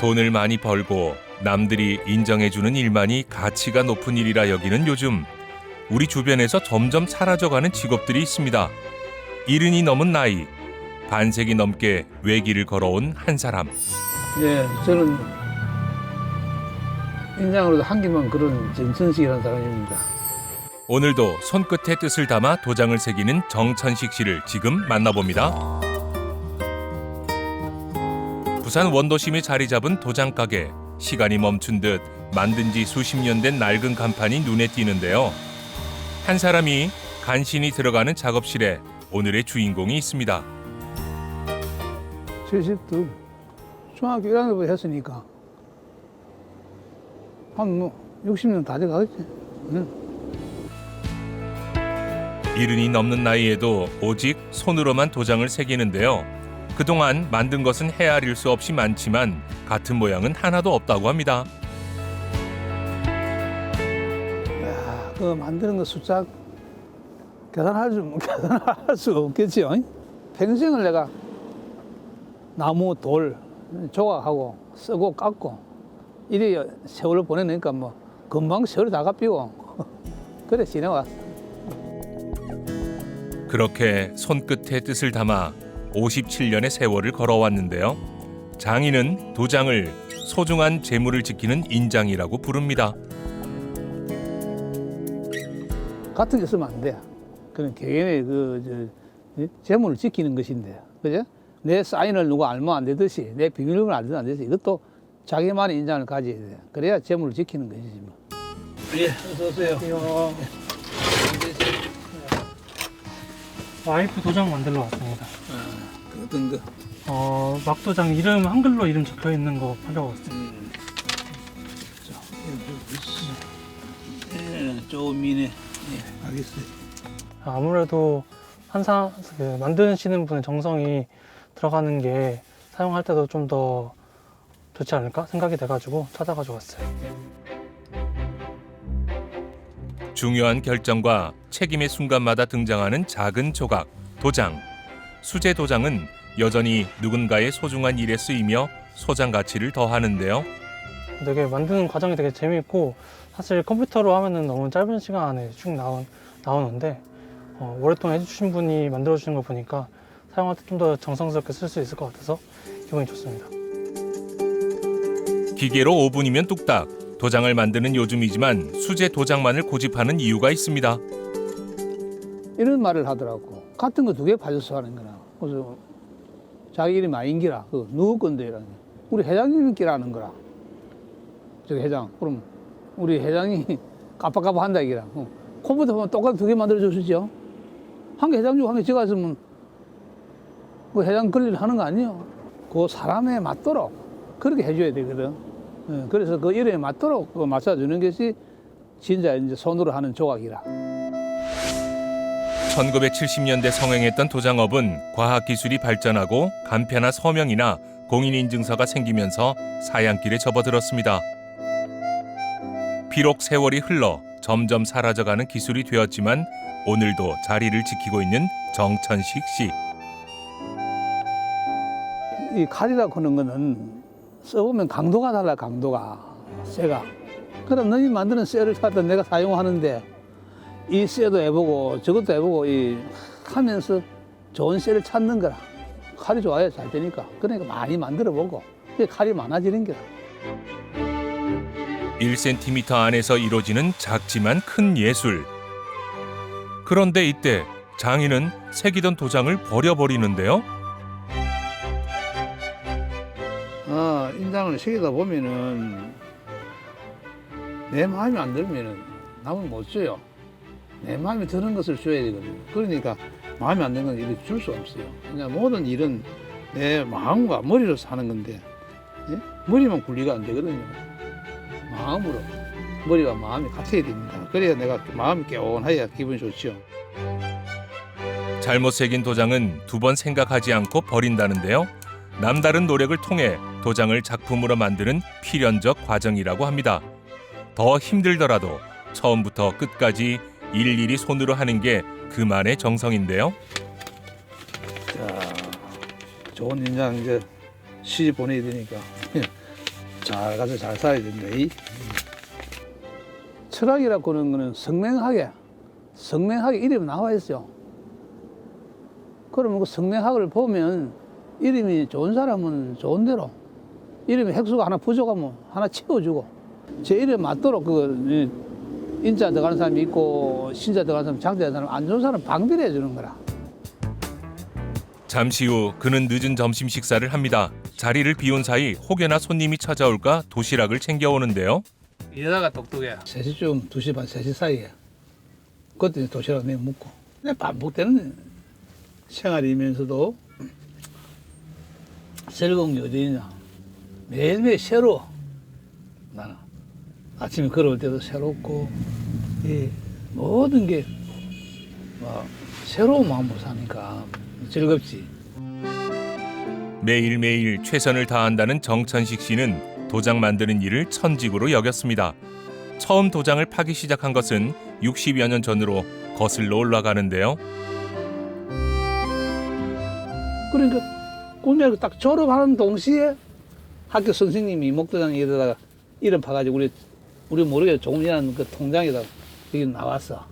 돈을 많이 벌고 남들이 인정해주는 일만이 가치가 높은 일이라 여기는 요즘 우리 주변에서 점점 사라져가는 직업들이 있습니다. 이른이 넘은 나이, 반세기 넘게 외길을 걸어온 한 사람. 예, 저는 인장으로도 한 개만 그런 정천식이라는 사람입니다. 오늘도 손끝에 뜻을 담아 도장을 새기는 정천식 씨를 지금 만나봅니다. 부산 원도심에 자리 잡은 도장 가게. 시간이 멈춘 듯 만든 지 수십 년 된 낡은 간판이 눈에 띄는데요. 한 사람이 간신히 들어가는 작업실에 오늘의 주인공이 있습니다. 72 중학교 1학년부터 했으니까 한뭐 60년 다 돼가겠지. 응. 이른이 넘는 나이에도 오직 손으로만 도장을 새기는데요. 그동안 만든 것은 헤아릴 수 없이 많지만 같은 모양은 하나도 없다고 합니다. 야, 그 만드는 거 숫자 계산할 수 계산할 수가 없겠지요. 평생을 내가 나무 돌 조각하고 쓰고 깎고 이래 세월을 보내니까 뭐 금방 세월이 다 갚이고 그래 지내왔어. 그렇게 손끝에 뜻을 담아 57년의 세월을 걸어왔는데요. 장인은 도장을 소중한 재물을 지키는 인장이라고 부릅니다. 같은 게 쓰면 안 돼. 그는 개인의 그 저, 이? 재물을 지키는 것인데, 그죠? 내 사인을 누가 알면 안 되듯이, 내 비밀번호를 알면 안 되듯이, 이것도 자기만의 인장을 가져야 돼. 그래야 재물을 지키는 것이지 뭐. 예, 어서 오세요. 와이프 도장 만들러 왔습니다. 그 어떤 거? 어, 막도장 이름 한글로 이름 적혀 있는 거 하려고 왔어요. 음. 예, 조민의 예, 알겠어요. 아무래도 한사 그 만드시는 분의 정성이 들어가는 게 사용할 때도 좀 더 좋지 않을까 생각이 돼가지고 찾아가지고 왔어요. 중요한 결정과 책임의 순간마다 등장하는 작은 조각, 도장. 수제 도장은 여전히 누군가의 소중한 일에 쓰이며 소장 가치를 더하는데요. 되게 만드는 과정이 되게 재미있고 사실 컴퓨터로 하면은 너무 짧은 시간 안에 쭉 나온, 나오는데 어, 오랫동안 해주신 분이 만들어 주신 거 보니까 사용할 때 좀 더 정성스럽게 쓸 수 있을 것 같아서 기분이 좋습니다. 기계로 5분이면 뚝딱. 도장을 만드는 요즘이지만 수제 도장만을 고집하는 이유가 있습니다. 이런 말을 하더라고. 같은 거 두개 파져서 하는 거라. 그래서 자기 이름이 아닌기라. 그 누구 건데 이라는 거. 우리 회장님께라는 거라. 저기 회장. 그럼 우리 회장이 까빠까빠 한다 이기라. 어. 컴퓨터 보면 똑같이 두 개 만들어 주시죠. 한 개 회장 주고 한 개 제가 있으면 그 회장 권리를 하는 거 아니에요. 그 사람에 맞도록 그렇게 해줘야 되거든. 예, 그래서 그 이름에 맞도록 그 맞춰주는 것이 진짜 이제 손으로 하는 조각이라. 1970년대 성행했던 도장업은 과학 기술이 발전하고 간편한 서명이나 공인인증서가 생기면서 사양길에 접어들었습니다. 비록 세월이 흘러 점점 사라져가는 기술이 되었지만 오늘도 자리를 지키고 있는 정천식 씨. 이 칼이라고 하는 거는 써보면 강도가 달라 강도가. 쇠가. 그럼 너희 만드는 쇠를 갖다 내가 사용하는데 이 쇠도 해보고 저것도 해보고 이 하면서 좋은 쇠를 찾는 거라. 칼이 좋아야 잘 되니까. 그러니까 많이 만들어 보고. 칼이 많아지는 거라. 1cm 안에서 이루어지는 작지만 큰 예술. 그런데 이때 장인은 새기던 도장을 버려버리는데요. 어, 인장을 새기다 보면은 내 마음이 안 들면은 남은 못 줘요. 내 마음에 드는 것을 줘야 되거든요. 그러니까 마음에 안 드는 건 이렇게 줄 수 없어요. 그냥 모든 일은 내 마음과 머리로 사는 건데 예? 머리만 분리가 안 되거든요. 마음으로 머리와 마음이 같아야 됩니다. 그래야 내가 마음이 개운해야 기분이 좋죠. 잘못 새긴 도장은 두 번 생각하지 않고 버린다는데요. 남다른 노력을 통해 도장을 작품으로 만드는 필연적 과정이라고 합니다. 더 힘들더라도 처음부터 끝까지 일일이 손으로 하는 게 그만의 정성인데요. 자, 좋은 인장 이제 시집 보내야 되니까 잘 가서 잘 살아야 된다. 이. 철학이라고 하는 거는 성명하게, 성명하게 이름이 나와 있어요. 그러면 그 성명학을 보면 이름이 좋은 사람은 좋은 대로 이름이 획수가 하나 부족하면 하나 채워주고 제 이름 맞도록 그 인자 들어가는 사람이 있고 신자 들어가는 사람, 장자 들어가는 사람 안 좋은 사람 방비를 해주는 거라. 잠시 후 그는 늦은 점심 식사를 합니다. 자리를 비운 사이 혹여나 손님이 찾아올까 도시락을 챙겨오는데요. 이러다가 똑똑해. 3시쯤, 2시 반, 3시 사이에. 그때 도시락 내가 먹고. 반복되는 생활이면서도 즐거운 게 어디 있냐. 매일매일 새로워. 나는. 아침에 걸어올 때도 새롭고, 이 모든 게, 막, 새로운 마음으로 사니까 즐겁지. 매일매일 최선을 다한다는 정천식 씨는 도장 만드는 일을 천직으로 여겼습니다. 처음 도장을 파기 시작한 것은 60여 년 전으로 거슬러 올라가는데요. 그러니까 꿈에 딱 졸업하는 동시에 학교 선생님이 목도장에다가 이름 파가지고 우리 우리 모르게 조금이라는 그 통장에다 여기 나왔어.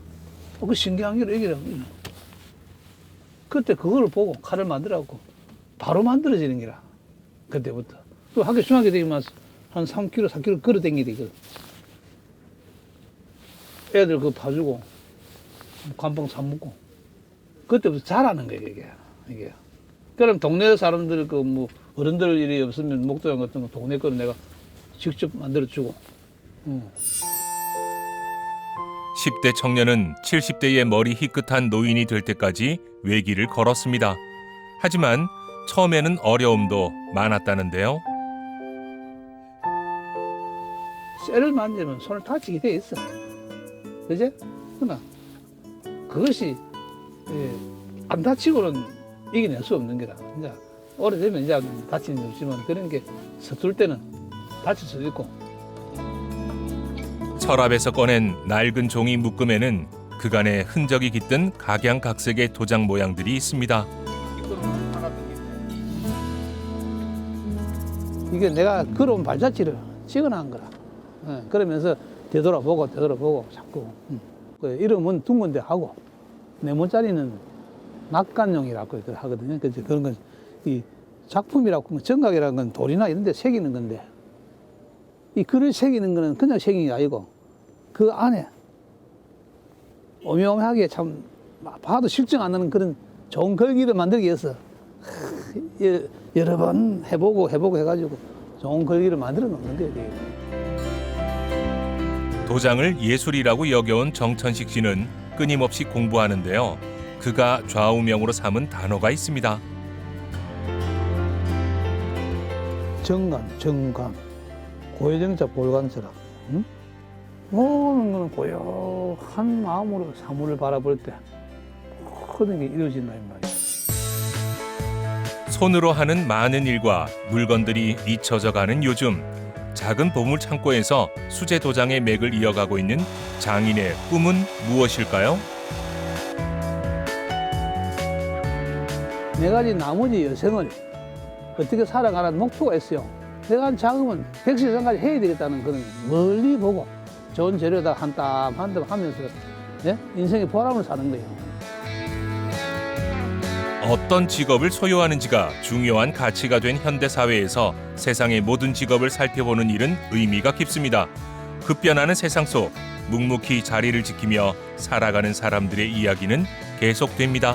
어, 그 신기한 게 여기라. 그때 그걸 보고 칼을 만들어갖고 바로 만들어지는 기라. 그때부터. 또 학교 중학교 되면 한 3kg, 4kg 걸어 댕기야 되거든. 애들 그거 봐주고 감방 사먹고 그때부터 잘하는 거야 이게 이게. 그럼 동네 사람들 그 뭐 어른들 일이 없으면 목도장 같은 거 동네 거는 내가 직접 만들어 주고. 응. 10대 청년은 70대의 머리 희끗한 노인이 될 때까지 외길을 걸었습니다. 하지만 처음에는 어려움도 많았다는데요. 쇠를 만지면 손을 다치게 돼 있어. 그지? 그러나 그것이 예, 안 다치고는 이겨낼 수 없는 거다. 이제 오래되면 이제 다치는 게 없지만 그런 게 서툴 때는 다칠 수도 있고 서랍에서 꺼낸 낡은 종이 묶음에는 그간의 흔적이 깃든 각양각색의 도장 모양들이 있습니다. 이게 내가 걸어온 발자취를 찍어놓은 거라. 예, 그러면서 되돌아보고 되돌아보고 자꾸 음. 그 이름은 둥근데 하고 네모짜리는 낙관용이라고 하거든요. 그래서 그런 건 이 작품이라고 정각이라는 건 돌이나 이런 데 새기는 건데 이 글을 새기는 거는 그냥 새기는 게 아니고 그 안에 오묘하게 참 봐도 실증 안 나는 그런 좋은 글귀를 만들기 위해서 여- 여러 번 해보고 해보고 해가지고 좋은 글귀를 만들어 놓는 거예요. 도장을 예술이라고 여겨온 정천식 씨는 끊임없이 공부하는데요. 그가 좌우명으로 삼은 단어가 있습니다. 정감, 정감, 고요정자 볼관처럼 응? 모든 거는 고요한 마음으로 사물을 바라볼 때 모든 게 이루어진다 이 말이야. 손으로 하는 많은 일과 물건들이 잊혀져 가는 요즘 작은 보물 창고에서 수제 도장의 맥을 이어가고 있는 장인의 꿈은 무엇일까요? 네 가지 나머지 여생을 어떻게 살아가는 목표가 있어요. 내가 한 자금은 백세상까지 해야 되겠다는 그런 멀리 보고 좋은 재료다 한 땀 한 땀 하면서 예? 인생의 보람을 사는 거예요. 어떤 직업을 소유하는지가 중요한 가치가 된 현대 사회에서 세상의 모든 직업을 살펴보는 일은 의미가 깊습니다. 급변하는 세상 속 묵묵히 자리를 지키며 살아가는 사람들의 이야기는 계속됩니다.